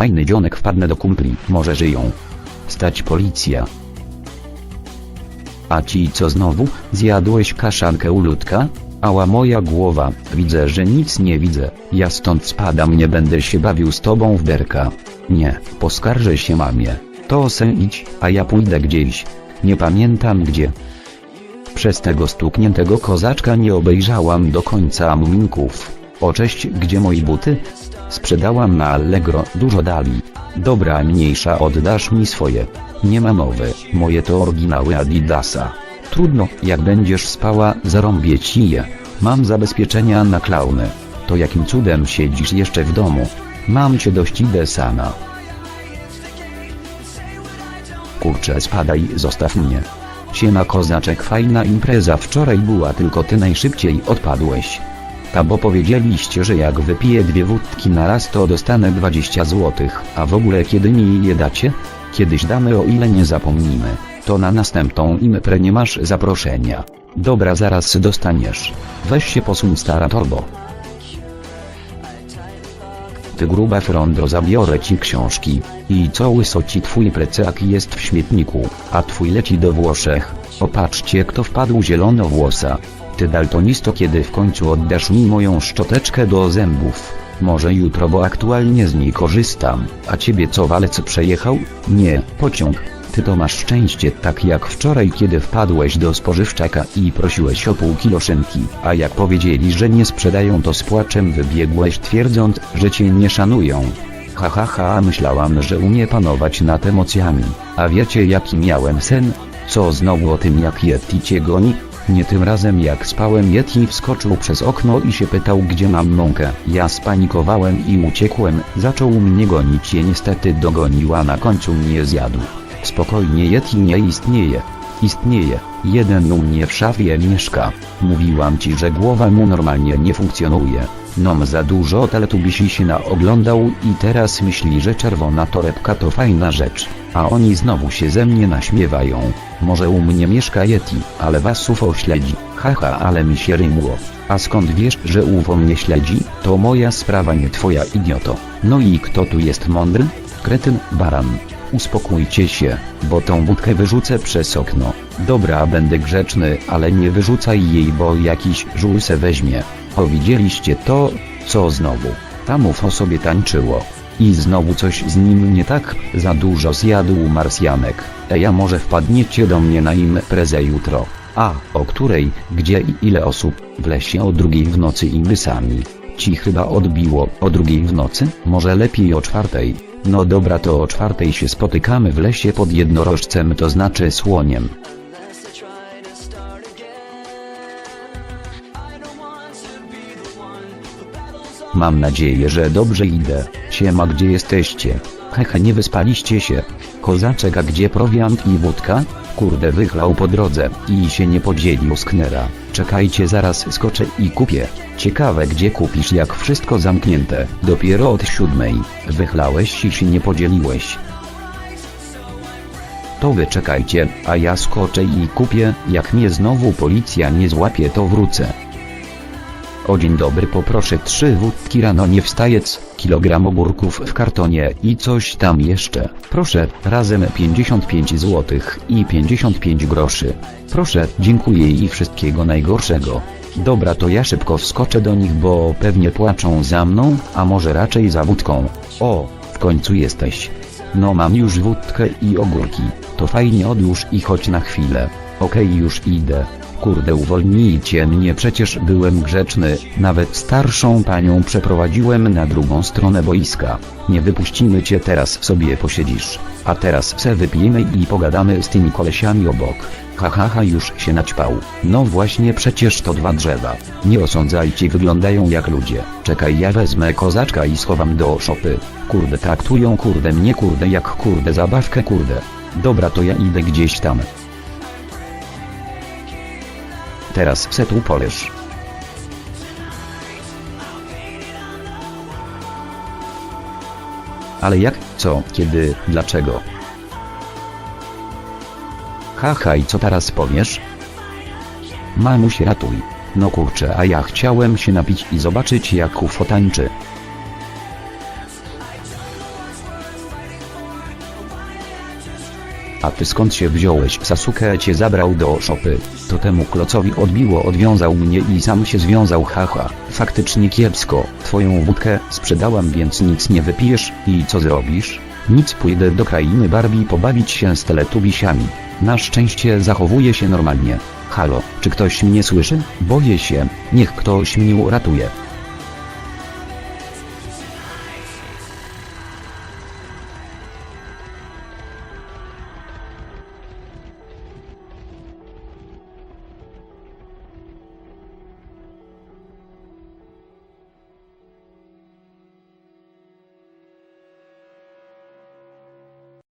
Fajny dzionek wpadnę do kumpli, może żyją. Stać policja. A ci co znowu, zjadłeś kaszankę u ludka? Ała moja głowa, widzę, że nic nie widzę, ja stąd spadam nie będę się bawił z tobą w berka. Nie, poskarżę się mamie. To se idź, a ja pójdę gdzieś. Nie pamiętam gdzie. Przez tego stukniętego kozaczka nie obejrzałam do końca muminków. O cześć, gdzie moi buty? Sprzedałam na Allegro, dużo dali. Dobra mniejsza oddasz mi swoje. Nie ma mowy, moje to oryginały Adidasa. Trudno, jak będziesz spała, zarąbię ci je. Mam zabezpieczenia na klauny. To jakim cudem siedzisz jeszcze w domu? Mam cię dość idę sama. Kurczę spadaj, zostaw mnie. Siema kozaczek fajna impreza wczoraj była tylko ty najszybciej odpadłeś. Ta bo powiedzieliście, że jak wypiję dwie wódki na raz to dostanę 20 złotych, a w ogóle kiedy mi je dacie? Kiedyś damy o ile nie zapomnimy, to na następną imprę nie masz zaproszenia. Dobra zaraz dostaniesz. Weź się posuń stara torbo. Ty gruba frondo zabiorę ci książki. I co łyso ci twój plecak jest w śmietniku, a twój leci do Włoszech. Opatrzcie kto wpadł zielonowłosa. Ty daltonisto kiedy w końcu oddasz mi moją szczoteczkę do zębów. Może jutro bo aktualnie z niej korzystam, a ciebie co walec przejechał? Nie, pociąg. Ty to masz szczęście tak jak wczoraj kiedy wpadłeś do spożywczaka i prosiłeś o pół kilo szynki, a jak powiedzieli że nie sprzedają to z płaczem wybiegłeś twierdząc, że cię nie szanują. Ha ha ha myślałam, że umie panować nad emocjami, a wiecie jaki miałem sen? Co znowu o tym jak Yeti cię goni? Nie tym razem jak spałem Yeti wskoczył przez okno i się pytał gdzie mam mąkę. Ja spanikowałem i uciekłem, zaczął mnie gonić i niestety dogonił a na końcu mnie zjadł. Spokojnie Yeti nie istnieje. Istnieje, jeden u mnie w szafie mieszka. Mówiłam ci, że głowa mu normalnie nie funkcjonuje. Nom za dużo teletubisi się naoglądał i teraz myśli, że czerwona torebka to fajna rzecz. A oni znowu się ze mnie naśmiewają. Może u mnie mieszka Yeti, ale was UFO śledzi. Haha, ale mi się rymło. A skąd wiesz, że UFO mnie śledzi? To moja sprawa, nie twoja idioto. No i kto tu jest mądry? Kretyn, baran. Uspokójcie się, bo tą budkę wyrzucę przez okno. Dobra, będę grzeczny, ale nie wyrzucaj jej, bo jakiś żul se weźmie. O widzieliście to, co znowu? Tam UFO sobie tańczyło. I znowu coś z nim nie tak, za dużo zjadł marsjanek. Ej, a może wpadniecie do mnie na imprezę jutro? A, o której, gdzie i ile osób? W lesie o drugiej w nocy i my sami. Ci chyba odbiło o drugiej w nocy? Może lepiej o czwartej? No dobra to o czwartej się spotykamy w lesie pod jednorożcem to znaczy słoniem. Mam nadzieję, że dobrze idę. Siema gdzie jesteście? Hehe nie wyspaliście się. Kozaczek a gdzie prowiant i wódka? Kurde wychlał po drodze i się nie podzielił z knera. Czekajcie zaraz skoczę i kupię. Ciekawe gdzie kupisz jak wszystko zamknięte. Dopiero od siódmej. Wychlałeś i się nie podzieliłeś. To wy czekajcie, a ja skoczę i kupię, jak mnie znowu policja nie złapie to wrócę. O dzień dobry poproszę trzy wódki rano nie wstajec, kilogram ogórków w kartonie i coś tam jeszcze. Proszę, razem 55 zł i 55 groszy. Proszę, dziękuję i wszystkiego najgorszego. Dobra to ja szybko wskoczę do nich bo pewnie płaczą za mną, a może raczej za wódką. O, w końcu jesteś. No mam już wódkę i ogórki, to fajnie odłóż i chodź na chwilę. Okej już idę. Kurde uwolnijcie mnie przecież byłem grzeczny, nawet starszą panią przeprowadziłem na drugą stronę boiska. Nie wypuścimy cię teraz sobie posiedzisz, a teraz se wypijemy i pogadamy z tymi kolesiami obok. Hahaha ha, ha, już się naćpał. No właśnie przecież to dwa drzewa. Nie osądzajcie wyglądają jak ludzie. Czekaj ja wezmę kozaczka i schowam do szopy. Kurde traktują kurde mnie kurde jak kurde zabawkę kurde. Dobra to ja idę gdzieś tam. Teraz se tu poleż. Ale jak, co, kiedy, dlaczego? Haha i co teraz powiesz? Mamuś ratuj. No kurczę, a ja chciałem się napić i zobaczyć jak UFO tańczy. A ty skąd się wziąłeś? Sasuke cię zabrał do szopy. To temu klocowi odbiło, odwiązał mnie i sam się związał, haha. Faktycznie kiepsko. Twoją wódkę sprzedałam, więc nic nie wypijesz. I co zrobisz? Nic pójdę do krainy Barbie pobawić się z teletubisiami. Na szczęście zachowuje się normalnie. Halo, czy ktoś mnie słyszy? Boję się, niech ktoś mnie uratuje.